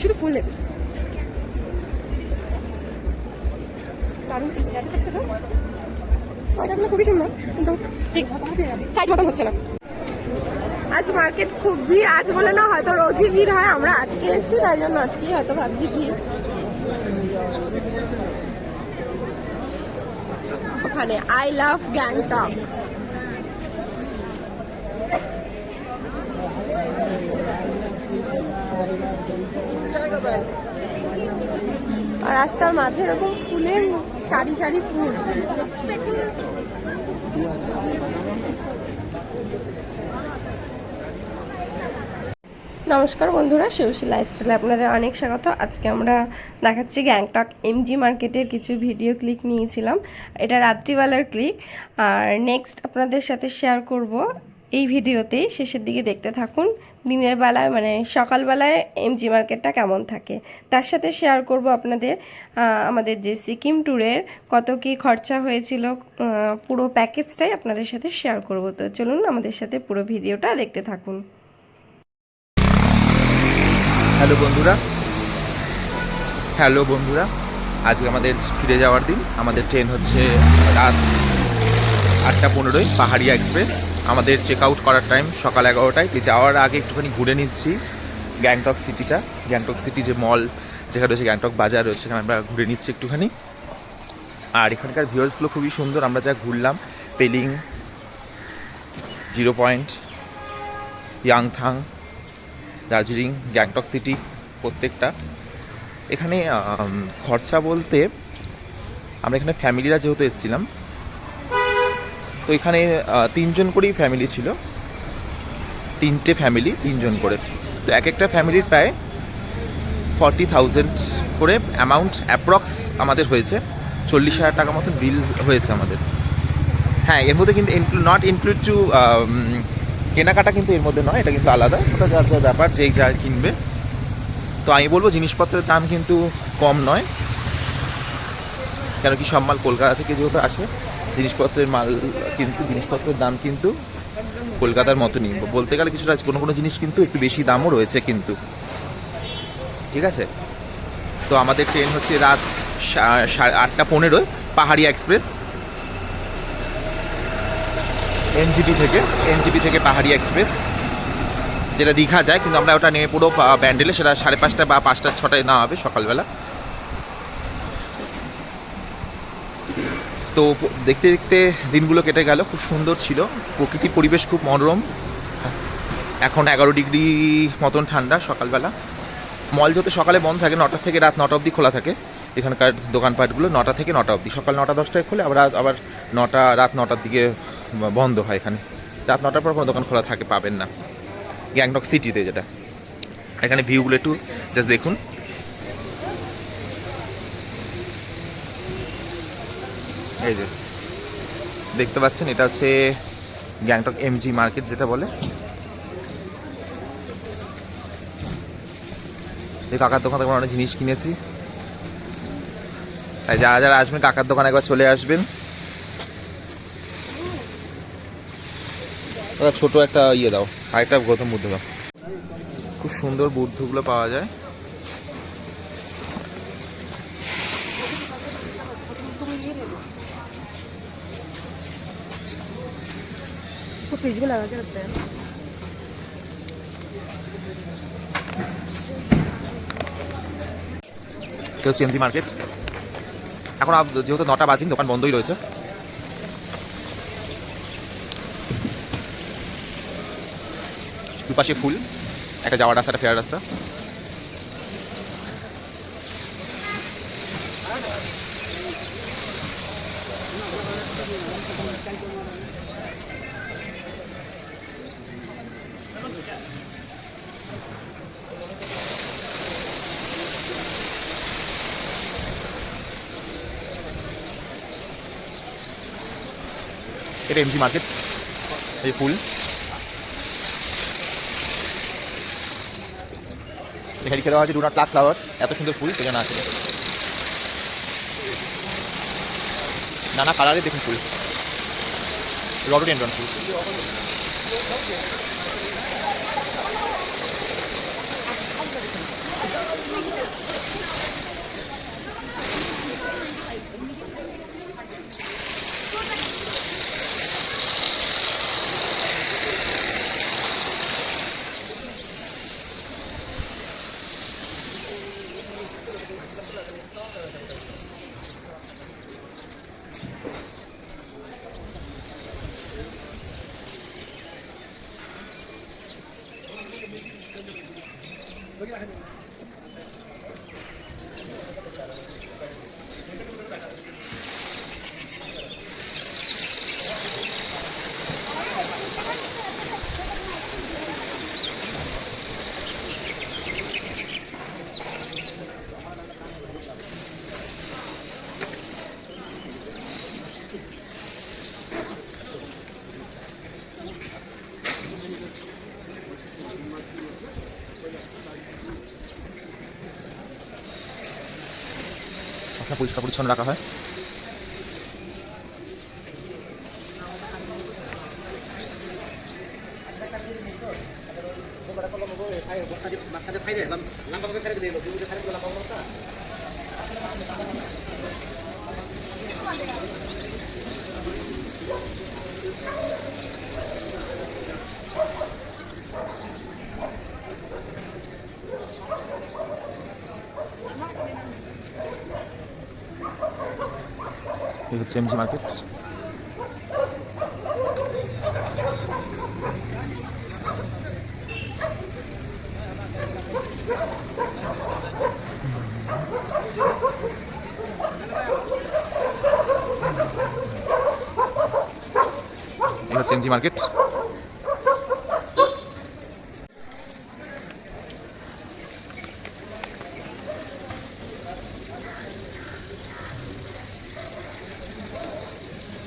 শুধু ফুল দারুণ ওইটাগুলো খুবই সুন্দর কিন্তু ঠিক সাইজ মতন হচ্ছে না। আজ মার্কেট খুব ভিড় আজ বলে না হয়তো রোজই ভিড় হয় আমরা আজকে এসেছি তাই জন্য আজকেই হয়তো ভাবছি ভিড়। ওখানে আই লাভ গ্যাংটক আর রাস্তার মাঝে এরকম ফুলের সারি সারি ফুল। নমস্কার বন্ধুরা শিবশী লাইফস্টাইলে আপনাদের অনেক স্বাগত। আজকে আমরা দেখাচ্ছি গ্যাংটক এমজি মার্কেটের কিছু ভিডিও ক্লিক নিয়েছিলাম। এটা রাত্রিবেলার ক্লিক আর নেক্সট আপনাদের সাথে শেয়ার করব এই ভিডিওতেই শেষের দিকে দেখতে থাকুন। দিনের বেলায় মানে সকালবেলায় এমজি মার্কেটটা কেমন থাকে? তার সাথে শেয়ার করব আপনাদের আমাদের যে সিকিম ট্যুরের কত কি খরচা হয়েছিল পুরো প্যাকেজটাই আপনাদের সাথে শেয়ার করব। তো চলুন আমাদের সাথে পুরো ভিডিওটা দেখতে থাকুন। হ্যালো বন্ধুরা। হ্যালো বন্ধুরা। আজকে আমাদের ফিরে যাওয়ার দিন। আমাদের ট্রেন হচ্ছে রাত আটটা পনেরোই পাহাড়িয়া এক্সপ্রেস আমাদের চেক আউট করার টাইম সকাল এগারোটায়। যাওয়ার আগে একটুখানি ঘুরে নিচ্ছি গ্যাংটক সিটিটা গ্যাংটক সিটি যে মল যেখানে রয়েছে গ্যাংটক বাজার রয়েছে, সেখানে আমরা ঘুরে নিচ্ছি একটুখানি। আর এখানকার ভিউয়ার্সগুলো খুবই সুন্দর, আমরা যা ঘুরলাম Pelling zero point Yumthang Darjeeling Gangtok city প্রত্যেকটা। এখানে খরচা বলতে আমরা এখানে ফ্যামিলিরা যেহেতু এসেছিলাম তো এখানে তিনজন করেই ফ্যামিলি ছিল। তিনটে ফ্যামিলি তিনজন করে। তো এক একটা ফ্যামিলির প্রায় ফর্টি থাউজেন্ড করে অ্যামাউন্ট অ্যাপ্রক্স আমাদের হয়েছে। চল্লিশ হাজার টাকা মতো বিল হয়েছে আমাদের। হ্যাঁ এর মধ্যে কিন্তু নট ইনক্লুড টু কেনাকাটা কিন্তু এর মধ্যে নয়, এটা কিন্তু আলাদা। ওটা যার যার ব্যাপার যে যা কিনবে। তো আমি বলব, জিনিসপত্রের দাম কিন্তু কম নয়। কেন কি সব মাল কলকাতা থেকে যেহেতু আসে জিনিসপত্রের মাল কিন্তু, জিনিসপত্রের দাম কিন্তু কলকাতার মতনই। বলতে গেলে কিছুটা কোনো কোনো জিনিস কিন্তু একটু বেশি দামও রয়েছে কিন্তু। ঠিক আছে? তো আমাদের ট্রেন হচ্ছে রাত আটটা পনেরোয় পাহাড়িয়া এক্সপ্রেস। এনজিপি থেকে এনজিপি থেকে পাহাড়িয়া এক্সপ্রেস। যেটা দীঘা যায়, কিন্তু আমরা ওটা নেমে পুরো ব্যান্ডেলে সেটা সাড়ে পাঁচটা বা পাঁচটা, ছটায় না হবে সকালবেলা। তো দেখতে দেখতে দিনগুলো কেটে গেল, খুব সুন্দর ছিল। প্রকৃতির পরিবেশ খুব মনোরম। এখন এগারো ডিগ্রি মতন ঠান্ডা সকালবেলা। মল যত সকালে বন্ধ থাকে, নটা থেকে রাত নটা অবধি খোলা থাকে। এখানকার দোকানপাটগুলো নটা থেকে নটা অবধি। সকাল নটা দশটায় খোলে, আবার আবার নটা, রাত নটার দিকে বন্ধ হয় এখানে। রাত নটার পর কোনো দোকান খোলা থাকে, পাবেন না। গ্যাংটক সিটিতে যেটা। এখানে ভিউগুলো একটু জাস্ট দেখুন। এই যে, দেখতে পাচ্ছেন, এটা হচ্ছে গ্যাংটক এমজি মার্কেট যেটা বলে। এই কাকার দোকান থেকে অনেক জিনিস কিনেছি। তাই যারা যারা আসবেন, কাকার দোকানে একবার চলে আসবেন। ছোট একটা ইয়ে দাও, আরেকটা গৌতম বুদ্ধ দাও। খুব সুন্দর বুদ্ধগুলো পাওয়া যায়। तो फ्रिज में लगा के रखते हैं এটা হচ্ছে এমজি মার্কেট এখন আপ- যেহেতু নটা বাজিন দোকান বন্ধই রয়েছে দুপাশে ফুল একটা যাওয়ার রাস্তা একটা ফেরার রাস্তা এটা এমজি মার্কেট এই ফুল এখানে খেলা হয়েছে ডু নট প্লাক ফ্লাওয়ার্স এত সুন্দর ফুল সেখানে আছে। নানা কালারে দেখুন ফুল রডোডেন্ড্রন ফুল আপনার পরিষ্কার পরিচ্ছন্ন রাখা হয়। মাঝখানে ফাইলে এই হচ্ছে এমজি মার্কেট এই হচ্ছে এমজি মার্কেট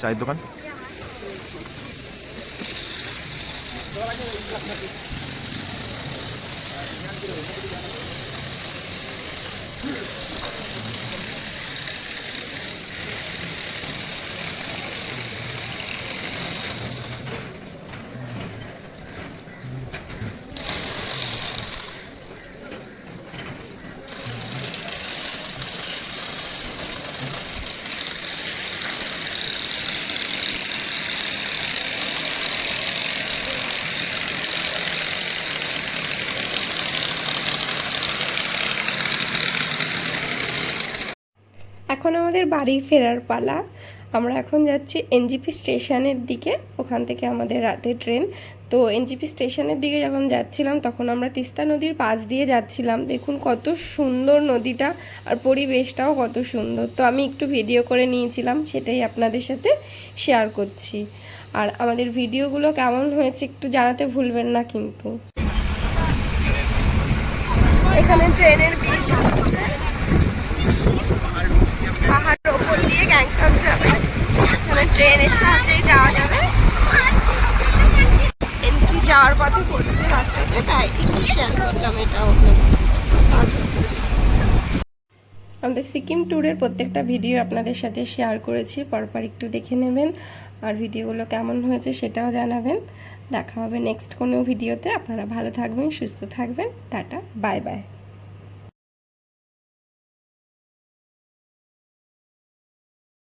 চায়ের দোকান? এখন আমাদের বাড়ি ফেরার পালা। আমরা এখন যাচ্ছি এনজিপি স্টেশনের দিকে, ওখান থেকে আমাদের রাতে ট্রেন। তো এনজিপি স্টেশনের দিকে যখন যাচ্ছিলাম, তখন আমরা তিস্তা নদীর পাশ দিয়ে যাচ্ছিলাম। দেখুন কত সুন্দর নদীটা আর পরিবেশটাও কত সুন্দর। তো আমি একটু ভিডিও করে নিয়েছিলাম, সেটাই আপনাদের সাথে শেয়ার করছি। আর আমাদের ভিডিওগুলো কেমন হয়েছে একটু জানাতে ভুলবেন না কিন্তু। এখানে ট্রেনের বীজ হচ্ছে পাহাড়ের ওপর দিয়ে গ্যাংটক যাবে। এখানে ট্রেনের সাহায্যেই যাওয়া যাবে। এমনি যাওয়ার পথে পড়ছে রাস্তাতে তাই একটু শেয়ার করলাম এটা আমাদের সিকিম ট্যুরের প্রত্যেকটা ভিডিও আপনাদের সাথে শেয়ার করেছি, পরপর একটু দেখে নেবেন। আর ভিডিওগুলো কেমন হয়েছে সেটাও জানাবেন। দেখা হবে নেক্সট কোনো ভিডিওতে। আপনারা ভালো থাকবেন, সুস্থ থাকবেন। Tata bye bye